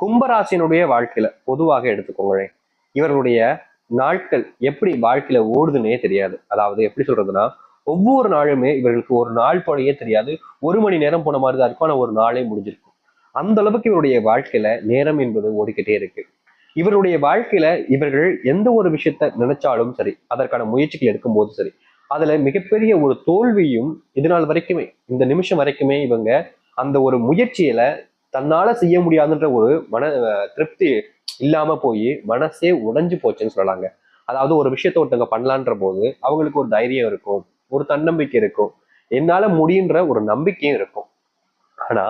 கும்பராசினுடைய வாழ்க்கையில பொதுவாக எடுத்துக்கோங்களேன் இவர்களுடைய நாட்கள் எப்படி வாழ்க்கையில ஓடுதுன்னே தெரியாது. அதாவது எப்படி சொல்றதுன்னா ஒவ்வொரு நாளுமே இவர்களுக்கு ஒரு நாள் போலயே தெரியாது. ஒரு மணி நேரம் போன மாதிரி தான் இருக்கும். ஆனா ஒரு நாளே முடிஞ்சிருக்கும். அந்த அளவுக்கு இவருடைய வாழ்க்கையில நேரம் என்பது ஓடிக்கிட்டே இருக்கு. இவருடைய வாழ்க்கையில இவர்கள் எந்த ஒரு விஷயத்த நினைச்சாலும் சரி அதற்கான முயற்சிகள் எடுக்கும் போது சரி அதுல மிகப்பெரிய ஒரு தோல்வியும் இது நாள் வரைக்குமே இந்த நிமிஷம் வரைக்குமே இவங்க அந்த ஒரு முயற்சியில தன்னால செய்ய முடியாதுன்ற ஒரு மன திருப்தி இல்லாம போய் மனசே உடைஞ்சு போச்சுன்னு சொல்லலாங்க. அதாவது ஒரு விஷயத்த ஒருத்தவங்க பண்ணலான்ற போது அவங்களுக்கு ஒரு தைரியம் இருக்கும் ஒரு தன்னம்பிக்கை இருக்கும் என்னால முடியுன்ற ஒரு நம்பிக்கையும் இருக்கும். ஆனா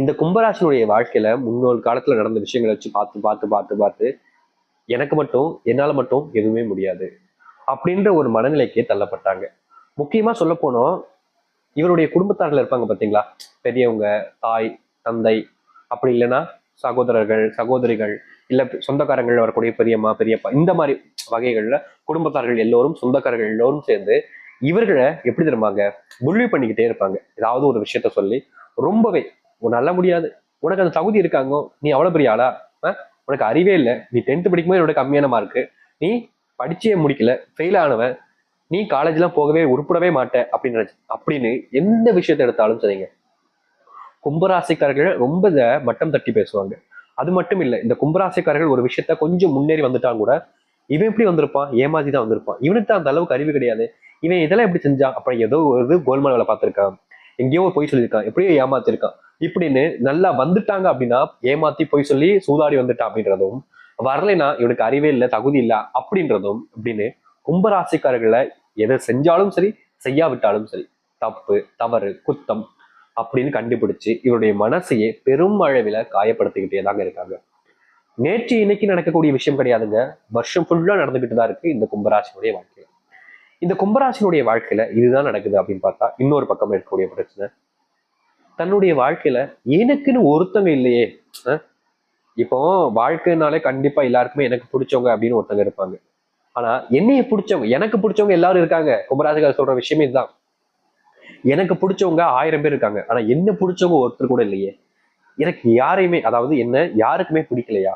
இந்த கும்பராசினுடைய வாழ்க்கையில முன்னோர் காலத்துல நடந்த விஷயங்களை வச்சு பார்த்து பார்த்து பார்த்து பார்த்து எனக்கு மட்டும் என்னால மட்டும் எதுவுமே முடியாது அப்படின்ற ஒரு மனநிலைக்கே தள்ளப்பட்டாங்க. முக்கியமா சொல்ல போனோம் இவருடைய குடும்பத்தார்கள் இருப்பாங்க பார்த்தீங்களா பெரியவங்க தாய் தந்தை அப்படி இல்லைன்னா சகோதரர்கள் சகோதரிகள் இல்ல சொந்தக்காரங்கள் வரக்கூடிய பெரியம்மா பெரியப்பா இந்த மாதிரி வகைகள்ல குடும்பத்தார்கள் எல்லோரும் சொந்தக்காரர்கள் எல்லோரும் சேர்ந்து இவர்களை எப்படி தெரியுமாங்க புள்ளி பண்ணிக்கிட்டே இருப்பாங்க. ஏதாவது ஒரு விஷயத்த சொல்லி ரொம்பவே நல்ல முடியாது. உனக்கு அந்த தகுதி இருக்காங்க? நீ அவ்வளவு பெரிய ஆளா? உனக்கு அறிவே இல்லை. நீ டென்த் படிக்கும்போது என்னோட கம்மியான மார்க்கு நீ படிச்சே முடிக்கல. ஃபெயில் ஆனவன். நீ காலேஜ்லாம் போகவே உருப்படவே மாட்ட. அப்படின்னு அப்படின்னு எந்த விஷயத்த எடுத்தாலும் சரிங்க. கும்பராசிக்காரர்கள் ரொம்ப இதை மட்டம் தட்டி பேசுவாங்க. அது மட்டும் இல்லை இந்த கும்பராசிக்காரர்கள் ஒரு விஷயத்த கொஞ்சம் முன்னேறி வந்துட்டான் கூட இவன் எப்படி வந்திருப்பான்? ஏமாத்தி தான் வந்திருப்பான். இவனுக்கு தான் அந்த அளவுக்கு அறிவு கிடையாது. இவன் இதெல்லாம் எப்படி செஞ்சான்? அப்புறம் ஏதோ ஒரு கோல்மால் வேலை பார்த்துருக்கான். எங்கேயோ போய் பொய் சொல்லியிருக்கான். எப்படியோ ஏமாத்திருக்கான். இப்படின்னு நல்லா வந்துட்டாங்க அப்படின்னா ஏமாத்தி பொய் சொல்லி சூதாடி வந்துட்டான் அப்படின்றதும் வரலைன்னா இவனுக்கு அறிவே இல்லை தகுதி இல்லை அப்படின்றதும் அப்படின்னு கும்பராசிக்காரர்களை எதை செஞ்சாலும் சரி செய்யாவிட்டாலும் சரி தப்பு தவறு குத்தம் அப்படின்னு கண்டுபிடிச்சு இவருடைய மனசையே பெரும் அளவில் காயப்படுத்திக்கிட்டே தாங்க இருக்காங்க. நேற்று இன்னைக்கு நடக்கக்கூடிய விஷயம் கிடையாதுங்க. வருஷம் ஃபுல்லா நடந்துகிட்டு தான் இருக்கு இந்த கும்பராசினுடைய வாழ்க்கையில இந்த கும்பராசினுடைய வாழ்க்கையில இதுதான் நடக்குது அப்படின்னு பார்த்தா இன்னொரு பக்கம் இருக்கக்கூடிய பிரச்சனை. தன்னுடைய வாழ்க்கையில எனக்குன்னு ஒருத்தங்க இல்லையே. இப்போ வாழ்க்கைனாலே கண்டிப்பா எல்லாருக்குமே எனக்கு பிடிச்சவங்க அப்படின்னு ஒருத்தங்க இருப்பாங்க. ஆனா என்னைய பிடிச்சவங்க எனக்கு பிடிச்சவங்க எல்லாரும் இருக்காங்க. கும்பராசிக்காரர் சொல்ற விஷயமே இதுதான். எனக்கு பிடிச்சவங்க ஆயிரம் பேர் இருக்காங்க. ஆனா என்ன பிடிச்சவங்க ஒருத்தர் கூட இல்லையே. எனக்கு யாரையுமே அதாவது என்ன யாருக்குமே பிடிக்கலையா?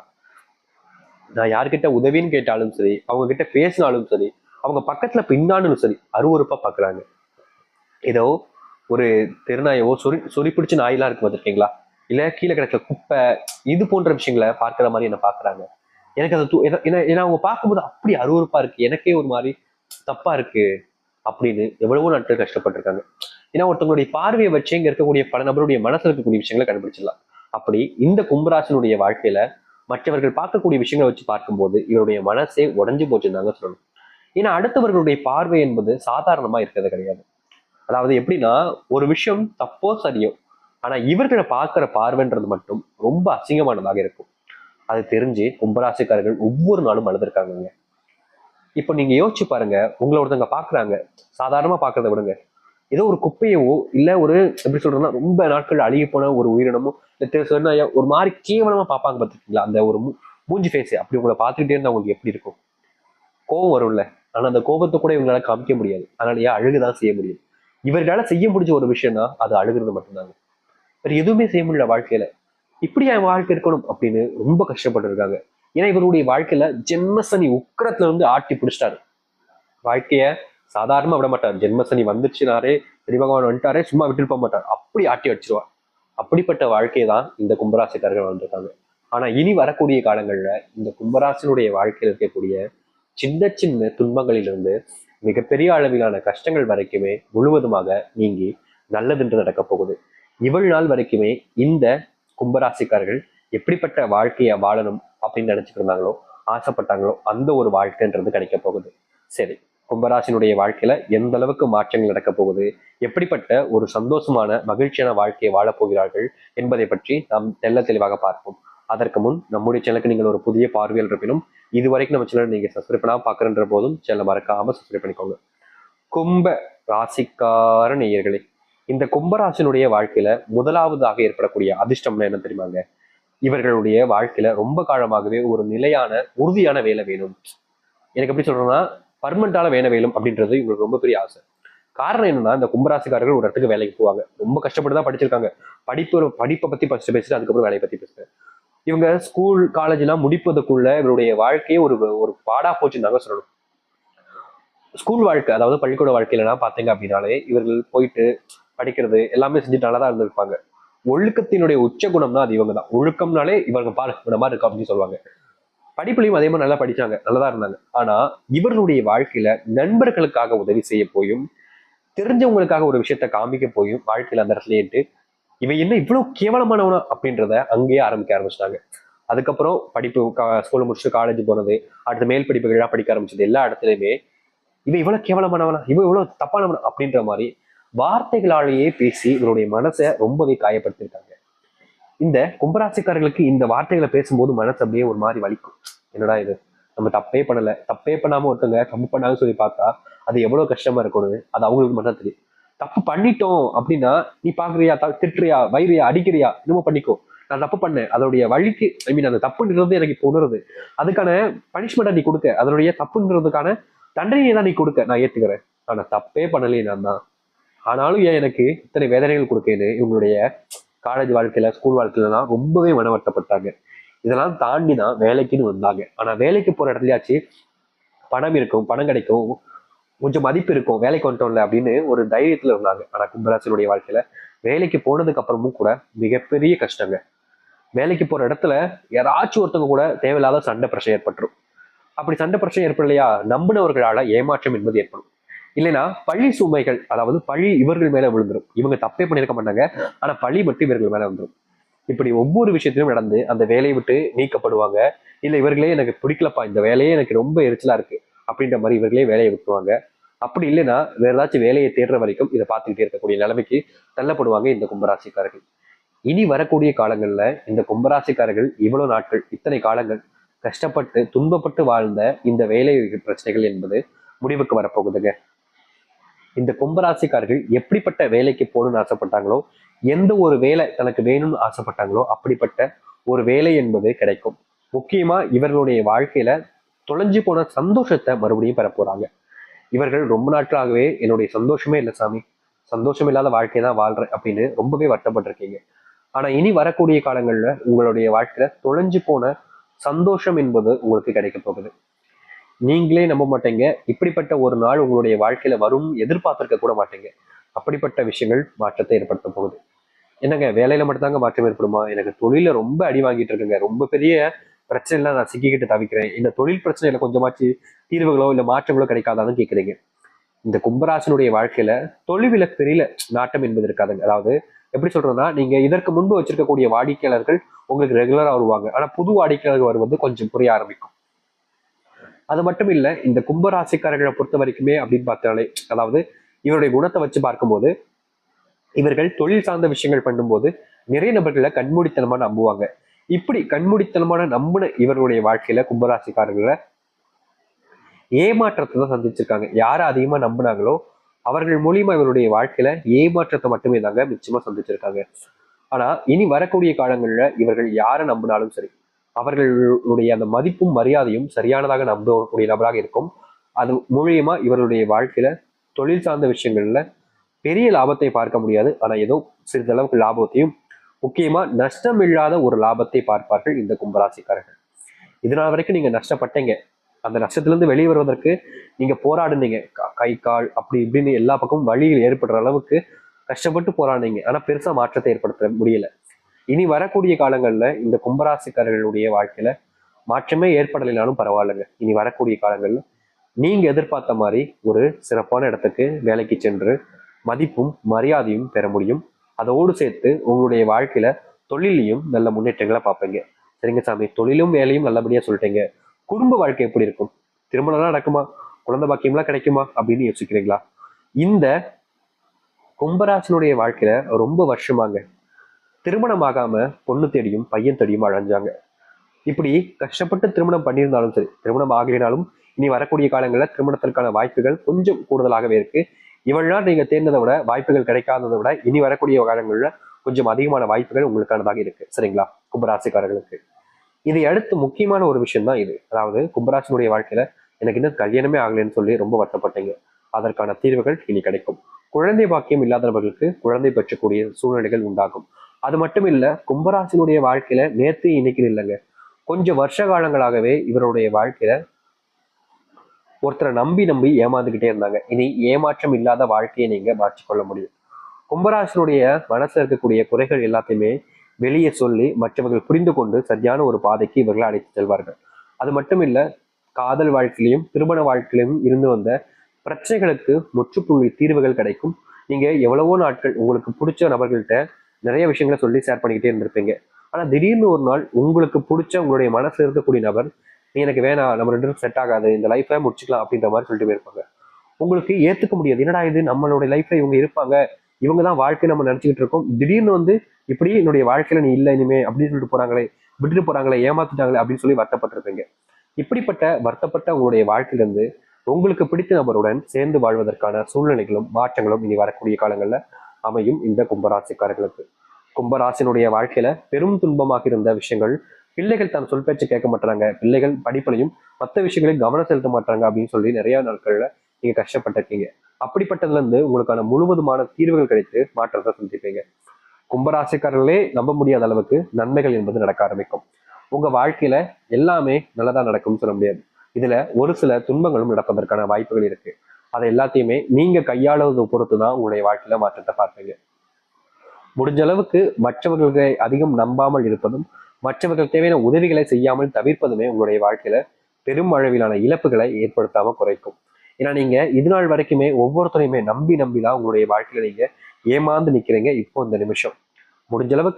நான் யார்கிட்ட உதவின்னு கேட்டாலும் சரி அவங்க கிட்ட பேசினாலும் சரி அவங்க பக்கத்துல பின்னாலும் சரி அருவருப்பா பாக்குறாங்க. ஏதோ ஒரு தெருநாயவோ சொறி சொறி பிடிச்ச நாயெல்லாம் இருக்கு பார்த்துருக்கீங்களா? இல்ல கீழே கிடக்கிற குப்பை இது போன்ற விஷயங்களை பார்க்கிற மாதிரி என்ன பாக்குறாங்க எனக்கு அதை தூ- ஏன்னா- ஏன்னா ஏன்னா அவங்க பார்க்கும்போது அப்படி அருவருப்பா இருக்கு. எனக்கே ஒரு மாதிரி தப்பா இருக்கு. அப்படின்னு எவ்வளவோ நாட்கள் கஷ்டப்பட்டிருக்காங்க. ஏன்னா ஒருத்தவங்களுடைய பார்வையை வச்சு இங்க இருக்கக்கூடிய பல நபருடைய மனசுல இருக்கக்கூடிய விஷயங்களை கண்டுபிடிச்சிடலாம். அப்படி இந்த கும்பராசனுடைய வாழ்க்கையில மற்றவர்கள் பார்க்கக்கூடிய விஷயங்களை வச்சு பார்க்கும்போது இவருடைய மனசே உடஞ்சு போச்சுன்னு சொல்லணும். ஏன்னா அடுத்தவர்களுடைய பார்வை என்பது சாதாரணமா இருக்கிறது கிடையாது. அதாவது எப்படின்னா ஒரு விஷயம் தப்போ சரியோ ஆனா இவர்களை பார்க்கிற பார்வைன்றது மட்டும் ரொம்ப அசிங்கமானதாக இருக்கும். அது தெரிஞ்சு கும்பராசிக்காரர்கள் ஒவ்வொரு நாளும் அழுதுருக்காங்க இப்போ நீங்க யோசிச்சு பாருங்க. உங்களை ஒருத்தவங்க பாக்குறாங்க சாதாரணமா பாக்குறத விடுங்க. ஏதோ ஒரு குப்பையவோ இல்ல ஒரு எப்படி சொல்றதுன்னா ரொம்ப நாட்கள் அழுகி போன ஒரு உயிரினமோ இல்ல சொன்னா ஒரு மாதிரி கேவலமா பார்ப்பாங்க பார்த்துருக்கீங்களா? அந்த ஒரு மூ- மூஞ்சி ஃபேஸ் அப்படி உங்களை பார்த்துக்கிட்டே இருந்தா உங்களுக்கு எப்படி இருக்கும்? கோவம் வரும்ல. ஆனா அந்த கோபத்தை கூட இவங்களால காமிக்க முடியாது. அதனால ஏன் அழுகுதான் செய்ய முடியும்? இவர்களால செய்ய முடிஞ்ச ஒரு விஷயம்னா அது அழுகுறது மட்டும்தாங்க. வேற எதுவுமே செய்ய முடியல வாழ்க்கையில. இப்படி என் வாழ்க்கை இருக்கணும் அப்படின்னு ரொம்ப கஷ்டப்பட்டு இருக்காங்க ஏன்னா இவருடைய வாழ்க்கையில ஜென்மசனி உக்கரத்துல இருந்து ஆட்டி பிடிச்சிட்டாரு. வாழ்க்கைய சாதாரணமா விட மாட்டார். ஜென்மசனி வந்துச்சுனாரே சரி பகவான் வந்துட்டாரே சும்மா விட்டுட்டு போக மாட்டார். அப்படி ஆட்டி அடிச்சிருவார். அப்படிப்பட்ட வாழ்க்கை தான் இந்த கும்பராசிக்காரர்கள் வந்திருக்காங்க ஆனா இனி வரக்கூடிய காலங்கள்ல இந்த கும்பராசினுடைய வாழ்க்கையில் இருக்கக்கூடிய சின்ன சின்ன துன்பங்களிலிருந்து மிகப்பெரிய அளவிலான கஷ்டங்கள் வரைக்குமே முழுவதுமாக நீங்கி நல்லதென்று நடக்கப் போகுது. இவள் நாள் வரைக்குமே இந்த கும்பராசிக்காரர்கள் எப்படிப்பட்ட வாழ்க்கையை வாழணும் அப்படின்னு நினைச்சிட்டு இருந்தாங்களோ ஆசைப்பட்டாங்களோ அந்த ஒரு வாழ்க்கைன்றது கிடைக்க போகுது. சரி கும்பராசினுடைய வாழ்க்கையில எந்த அளவுக்கு மாற்றங்கள் நடக்க போகுது எப்படிப்பட்ட ஒரு சந்தோஷமான மகிழ்ச்சியான வாழ்க்கையை வாழப் போகிறார்கள் என்பதை பற்றி நாம் தெல்ல தெளிவாக பார்ப்போம். அதற்கு முன் நம்முடைய சேனலுக்கு நீங்கள் ஒரு புதிய பார்வையில் இருப்பினும் இதுவரைக்கும் நம்ம சேனல் நீங்க சப்ஸ்கிரைப் பண்ணாமல் பார்க்குறன்ற போதும் சேனலை மறக்காம சப்ஸ்கிரைப் பண்ணிக்கோங்க. கும்ப ராசிக்கார நேயர்களே இந்த கும்பராசினுடைய வாழ்க்கையில முதலாவதாக ஏற்படக்கூடிய அதிர்ஷ்டம்னா என்ன தெரியுமாங்க? இவர்களுடைய வாழ்க்கையில ரொம்ப காலமாகவே ஒரு நிலையான உறுதியான வேலை வேணும். எனக்கு எப்படி சொல்றேன்னா பர்மனண்டான வேலை வேணும் அப்படின்றது இவங்களுக்கு ரொம்ப பெரிய ஆசை. காரணம் என்னன்னா இந்த கும்பராசிக்காரர்கள் ஒரு இடத்துக்கு வேலைக்கு போவாங்க. ரொம்ப கஷ்டப்பட்டு தான் படிச்சிருக்காங்க. படிப்பு படிப்பை பத்தி ஃபர்ஸ்ட் பேசிட்டு அதுக்கப்புறம் வேலையை பத்தி பேசுறேன். இவங்க ஸ்கூல் காலேஜ்லாம் முடிப்பதுக்குள்ள இவருடைய வாழ்க்கையே ஒரு ஒரு பாடா போச்சுன்னு தாங்க சொல்லணும். ஸ்கூல் வாழ்க்கை அதாவது பள்ளிக்கூட வாழ்க்கையிலலாம் பார்த்தீங்க அப்படின்னாலே இவர்கள் போயிட்டு படிக்கிறது எல்லாமே செஞ்சுட்டு நல்லா தான் இருந்திருப்பாங்க. ஒழுக்கத்தினுடைய உச்ச குணம்னா அது இவங்க தான் ஒழுக்கம்னாலே இவங்க பாரு இந்த மாதிரி இருக்கும் அப்படின்னு சொல்லுவாங்க. படிப்புலையும் அதே மாதிரி நல்லா படிச்சாங்க நல்லதா இருந்தாங்க. ஆனா இவர்களுடைய வாழ்க்கையில நண்பர்களுக்காக உதவி செய்ய போயும் தெரிஞ்சவங்களுக்காக ஒரு விஷயத்த காமிக்க போயும் வாழ்க்கையில அந்த இடத்துல ஏற்று இவன் என்ன இவ்வளவு கேவலமானவனா அப்படின்றத அங்கேயே ஆரம்பிக்க ஆரம்பிச்சிட்டாங்க. அதுக்கப்புறம் படிப்பு ஸ்கூல் முடிச்சுட்டு காலேஜ் போனது அடுத்த மேல் படிப்புகள்லாம் படிக்க ஆரம்பிச்சது எல்லா இடத்துலயுமே இவன் இவ்வளவு கேவலமானவனா இவன் இவ்வளவு தப்பானவனா அப்படின்ற மாதிரி வார்த்தைகளாலேயே பேசி இவருடைய மனசை ரொம்பவே காயப்படுத்திருக்காங்க இந்த கும்பராசிக்காரர்களுக்கு இந்த வார்த்தைகளை பேசும்போது மனசு அப்படியே ஒரு மாதிரி வலிக்கும். என்னடா இது? நம்ம தப்பே பண்ணல. தப்பே பண்ணாம ஒருத்தவங்க தப்பு பண்ணாங்கன்னு சொல்லி பார்த்தா அது எவ்வளவு கஷ்டமா இருக்கணும் அது அவங்களுக்கு மட்டும் தெரியும். தப்பு பண்ணிட்டோம் அப்படின்னா நீ பாக்குறியா த- திட்டுறியா? வைரியா அடிக்கிறியா? இன்னமும் பண்ணிக்கோ. நான் தப்பு பண்ணேன். அதோடைய வழிக்கு ஐ மீன் அந்த தப்புன்றது எனக்கு இப்போ உணருது. அதுக்கான பனிஷ்மெண்ட்டை நீ கொடுக்க. அதனுடைய தப்புன்றதுக்கான தண்டனையை தான் நீ கொடுக்க. நான் ஏத்துக்கிறேன். ஆனா தப்பே பண்ணலையே நான் தான். ஆனாலும் ஏன் எனக்கு இத்தனை வேதனைகள் கொடுக்கேன்னு இவங்களுடைய காலேஜ் வாழ்க்கையில ஸ்கூல் வாழ்க்கையிலலாம் ரொம்பவே மன வருத்தப்பட்டாங்க இதெல்லாம் தாண்டி தான் வேலைக்குன்னு வந்தாங்க. ஆனா வேலைக்கு போற இடத்துலயாச்சு பணம் இருக்கும் பணம் கிடைக்கும் கொஞ்சம் மதிப்பு இருக்கும் வேலைக்கு வந்துட்டோம்ல அப்படின்னு ஒரு தைரியத்துல இருந்தாங்க. ஆனா கும்பராசனுடைய வாழ்க்கையில வேலைக்கு போனதுக்கு அப்புறமும் கூட மிகப்பெரிய கஷ்டங்க. வேலைக்கு போற இடத்துல யாராச்சும் ஒருத்தவங்க கூட தேவையில்லாத சண்டை பிரச்சனை ஏற்பட்டுரும். அப்படி சண்டை பிரச்சனை ஏற்படலையா? நம்பினவர்களால ஏமாற்றம் என்பது ஏற்படும். இல்லைன்னா பழி சுமைகள் அதாவது பழி இவர்கள் மேல விழுந்துரும். இவங்க தப்பே பண்ணியிருக்க மாட்டாங்க. ஆனா பழி மட்டும் இவர்கள் மேல வந்துடும் இப்படி ஒவ்வொரு விஷயத்திலும் நடந்து அந்த வேலையை விட்டு நீக்கப்படுவாங்க. இல்ல இவர்களே எனக்கு பிடிக்கலப்பா இந்த வேலையே எனக்கு ரொம்ப எரிச்சலா இருக்கு அப்படின்ற மாதிரி இவர்களே வேலையை விட்டுருவாங்க. அப்படி இல்லைன்னா வேற ஏதாச்சும் வேலையை தேடுற வரைக்கும் இதை பார்த்துக்கிட்டே இருக்கக்கூடிய நிலைமைக்கு தள்ளப்படுவாங்க இந்த கும்பராசிக்காரர்கள். இனி வரக்கூடிய காலங்கள்ல இந்த கும்பராசிக்காரர்கள் இவ்வளவு நாட்கள் இத்தனை காலங்கள் கஷ்டப்பட்டு துன்பப்பட்டு வாழ்ந்த இந்த வேலை பிரச்சனைகள் என்பது முடிவுக்கு வரப்போகுதுங்க. இந்த கும்பராசிக்காரர்கள் எப்படிப்பட்ட வேலைக்கு போகணும்னு ஆசைப்பட்டாங்களோ எந்த ஒரு வேலை தனக்கு வேணும்னு ஆசைப்பட்டாங்களோ அப்படிப்பட்ட ஒரு வேலை என்பது கிடைக்கும். முக்கியமா இவர்களுடைய வாழ்க்கையில தொலைஞ்சு போன சந்தோஷத்தை மறுபடியும் பெற போறாங்க. இவர்கள் ரொம்ப நாட்களாகவே என்னுடைய சந்தோஷமே இல்லை சாமி. சந்தோஷம் இல்லாத வாழ்க்கை தான் வாழ்றேன் அப்படின்னு ரொம்பவே வருத்தப்பட்டிருக்கீங்க. ஆனா இனி வரக்கூடிய காலங்கள்ல உங்களுடைய வாழ்க்கையில தொலைஞ்சு போன சந்தோஷம் என்பது உங்களுக்கு கிடைக்க போகுது. நீங்களே நம்ப மாட்டீங்க. இப்படிப்பட்ட ஒரு நாள் உங்களுடைய வாழ்க்கையில வரும் எதிர்பார்த்திருக்க கூட மாட்டீங்க. அப்படிப்பட்ட விஷயங்கள் மாற்றத்தை ஏற்படுத்த போகுது. என்னங்க வேலையில மட்டும்தாங்க மாற்றம் ஏற்படுமா? எனக்கு தொழில ரொம்ப அடி வாங்கிட்டு இருக்குங்க. ரொம்ப பெரிய பிரச்சனைலாம் நான் சிக்கிக்கிட்டு தவிக்கிறேன். இந்த தொழில் பிரச்சனையில கொஞ்சமாச்சு தீர்வுகளோ இல்ல மாற்றங்களோ கிடைக்காதான்னு கேக்குறீங்க. இந்த கும்பராசனுடைய வாழ்க்கையில தொழில பெரிய நாட்டம் என்பது இருக்காதுங்க. அதாவது எப்படி சொல்றதுன்னா நீங்க இதற்கு முன்பு வச்சிருக்கக்கூடிய வாடிக்கையாளர்கள் உங்களுக்கு ரெகுலரா வருவாங்க. ஆனா புது வாடிக்கையாளர்கள் வருவது கொஞ்சம் புரிய ஆரம்பிக்கும். அது மட்டும் இல்லை இந்த கும்பராசிக்காரர்களை பொறுத்த வரைக்குமே அப்படின்னு பார்த்தாலே அதாவது இவருடைய குணத்தை வச்சு பார்க்கும்போது இவர்கள் தொழில் சார்ந்த விஷயங்கள் பண்ணும்போது நிறைய நபர்களை கண்மூடித்தனமா நம்புவாங்க. இப்படி கண்மூடித்தனமான நம்பின இவருடைய வாழ்க்கையில கும்பராசிக்காரர்களை ஏமாற்றத்தை தான் சந்திச்சிருக்காங்க. யாரை அதிகமா நம்பினாங்களோ அவர்கள் மூலியமா இவருடைய வாழ்க்கையில ஏமாற்றத்தை மட்டுமே தாங்க மிச்சமா சந்திச்சிருக்காங்க. ஆனா இனி வரக்கூடிய காலங்கள்ல இவர்கள் யாரை நம்பினாலும் சரி அவர்களுடைய அந்த மதிப்பும் மரியாதையும் சரியானதாக நம்பக்கூடிய நபராக இருக்கும். அது மூலியமா இவருடைய வாழ்க்கையில தொழில் சார்ந்த விஷயங்கள்ல பெரிய லாபத்தை பார்க்க முடியாது. ஆனா ஏதோ சிறிதளவுக்கு லாபத்தையும் முக்கியமா நஷ்டம் இல்லாத ஒரு லாபத்தை பார்ப்பார்கள் இந்த கும்பராசிக்காரர்கள். இதனால் வரைக்கும் நீங்க நஷ்டப்பட்டீங்க. அந்த நஷ்டத்திலிருந்து வெளியே வருவதற்கு நீங்க போராடுனீங்க. கை கால் அப்படி இப்படின்னு எல்லா பக்கமும் வழியில் ஏற்படுற அளவுக்கு கஷ்டப்பட்டு போராடினீங்க. ஆனா பெருசா மாற்றத்தை ஏற்படுத்த முடியல. இனி வரக்கூடிய காலங்களில் இந்த கும்பராசிக்காரர்களுடைய வாழ்க்கையில மாற்றமே ஏற்படலைனாலும் பரவாயில்லைங்க. இனி வரக்கூடிய காலங்களில் நீங்க எதிர்பார்த்த மாதிரி ஒரு சிறப்பான இடத்துக்கு வேலைக்கு சென்று மதிப்பும் மரியாதையும் பெற முடியும். அதோடு சேர்த்து உங்களுடைய வாழ்க்கையில தொழிலையும் நல்ல முன்னேற்றங்களை பார்ப்பீங்க. சரிங்க சாமி. தொழிலும் வேலையும் நல்லபடியா சொல்லிட்டீங்க. குடும்ப வாழ்க்கை எப்படி இருக்கும்? திருமணம்லாம் நடக்குமா? குழந்தை பாக்கியம்லாம் கிடைக்குமா? அப்படின்னு யோசிக்கிறீங்களா? இந்த கும்பராசனுடைய வாழ்க்கையில ரொம்ப வருஷமாங்க. திருமணம் ஆகாம பொண்ணு தேடியும் பையன் தேடியும் அழைஞ்சாங்க. இப்படி கஷ்டப்பட்டு திருமணம் பண்ணியிருந்தாலும் சரி திருமணம் ஆகலினாலும் இனி வரக்கூடிய காலங்களில் திருமணத்திற்கான வாய்ப்புகள் கொஞ்சம் கூடுதலாகவே இருக்கு. இவள்லாம் நாள் நீங்க தேர்ந்ததை விட வாய்ப்புகள் கிடைக்காததை விட இனி வரக்கூடிய காலங்களில் கொஞ்சம் அதிகமான வாய்ப்புகள் உங்களுக்கானதாக இருக்கு. சரிங்களா? கும்பராசிக்காரர்களுக்கு. இதை அடுத்து முக்கியமான ஒரு விஷயம் தான் இது. அதாவது கும்பராசினுடைய வாழ்க்கையில எனக்கு இன்னும் கல்யாணமே ஆகலைன்னு சொல்லி ரொம்ப வருத்தப்பட்டீங்க. அதற்கான தீர்வுகள் இனி கிடைக்கும். குழந்தை பாக்கியம் இல்லாதவர்களுக்கு குழந்தை பெற்றக்கூடிய சூழ்நிலைகள் உண்டாகும். அது மட்டும் இல்லை கும்பராசினுடைய வாழ்க்கையில நேற்று இன்னைக்கு இல்லைங்க. கொஞ்சம் வருஷ காலங்களாகவே இவருடைய வாழ்க்கையில ஒருத்தரை நம்பி நம்பி ஏமாந்துகிட்டே இருந்தாங்க. இனி ஏமாற்றம் இல்லாத வாழ்க்கையை நீங்க மாற்றிக்கொள்ள முடியும். கும்பராசினுடைய மனசுல இருக்கக்கூடிய குறைகள் எல்லாத்தையுமே வெளியே சொல்லி மற்றவர்கள் புரிந்து கொண்டு சரியான ஒரு பாதைக்கு இவர்களை அழைத்து செல்வார்கள். அது மட்டும் இல்ல காதல் வாழ்க்கையிலையும் திருமண வாழ்க்கையிலும் இருந்து வந்த பிரச்சனைகளுக்கு முற்றுப்புள்ளி தீர்வுகள் கிடைக்கும். நீங்க எவ்வளவோ நாட்கள் உங்களுக்கு பிடிச்ச நபர்கள்ட்ட நிறைய விஷயங்களை சொல்லி ஷேர் பண்ணிக்கிட்டே இருந்திருப்பீங்க. ஆனால் திடீர்னு ஒரு நாள் உங்களுக்கு பிடிச்ச உங்களுடைய மனசு இருக்கக்கூடிய நபர் நீ எனக்கு வேணாம் நம்ம ரெண்டு பேரும் செட் ஆகாது இந்த லைஃப்பை முடிச்சுக்கலாம் அப்படின்ற மாதிரி சொல்லிட்டு போயிருப்பாங்க. உங்களுக்கு ஏத்துக்க முடியாது. என்னடா இது? நம்மளுடைய லைஃப்ல இவங்க இருப்பாங்க. இவங்க தான் வாழ்க்கை நம்ம நினச்சிக்கிட்டு இருக்கோம். திடீர்னு வந்து இப்படி என்னுடைய வாழ்க்கையில நீ இல்லை இனிமே அப்படின்னு சொல்லிட்டு போறாங்களே விட்டுட்டு போறாங்களே ஏமாத்துட்டாங்களே அப்படின்னு சொல்லி வருத்தப்பட்டிருப்பீங்க. இப்படிப்பட்ட வருத்தப்பட்ட உங்களுடைய வாழ்க்கையிலேருந்து உங்களுக்கு பிடித்த நபருடன் சேர்ந்து வாழ்வதற்கான சூழ்நிலைகளும் மாற்றங்களும் இனி வரக்கூடிய காலங்களில் அமையும் இந்த கும்பராசிக்காரர்களுக்கு. கும்பராசினுடைய வாழ்க்கையில பெரும் துன்பமாக இருந்த விஷயங்கள் பிள்ளைகள் தான் சொல் பேச்சு கேட்க மாட்டாங்க பிள்ளைகள் படிப்பிலையும் மற்ற விஷயங்களையும் கவனம் செலுத்த மாட்டாங்க அப்படின்னு சொல்லி நிறைய நாட்கள்ல நீங்க கஷ்டப்பட்டிருக்கீங்க. அப்படிப்பட்டதுல இருந்து உங்களுக்கான முழுவதுமான தீர்வுகள் கிடைத்து மாற்றத்தை சந்திப்பீங்க. கும்பராசிக்காரர்களே நம்ப முடியாத அளவுக்கு நன்மைகள் என்பது நடக்க ஆரம்பிக்கும். உங்க வாழ்க்கையில எல்லாமே நல்லதா நடக்கும்னு சொல்ல முடியாது. இதுல ஒரு சில துன்பங்களும் நடப்பதற்கான வாய்ப்புகள் இருக்கு. அதை எல்லாத்தையுமே நீங்க கையாளுவதை பொறுத்து தான் உங்களுடைய வாழ்க்கையில மாற்றத்தை பார்ப்பீங்க. முடிஞ்ச அளவுக்கு மற்றவர்களை அதிகம் நம்பாமல் இருப்பதும் மற்றவர்கள் தேவையான உதவிகளை செய்யாமல் தவிர்ப்பதுமே உங்களுடைய வாழ்க்கையில பெரும் அளவிலான இழப்புகளை ஏற்படுத்தாம குறைக்கும். ஏன்னா நீங்க இது நாள் வரைக்குமே ஒவ்வொருத்தரையுமே நம்பி நம்பி தான் உங்களுடைய வாழ்க்கையில நீங்க ஏமாந்து நிக்கிறீங்க இப்போ இந்த நிமிஷம். முடிஞ்ச அளவுக்கு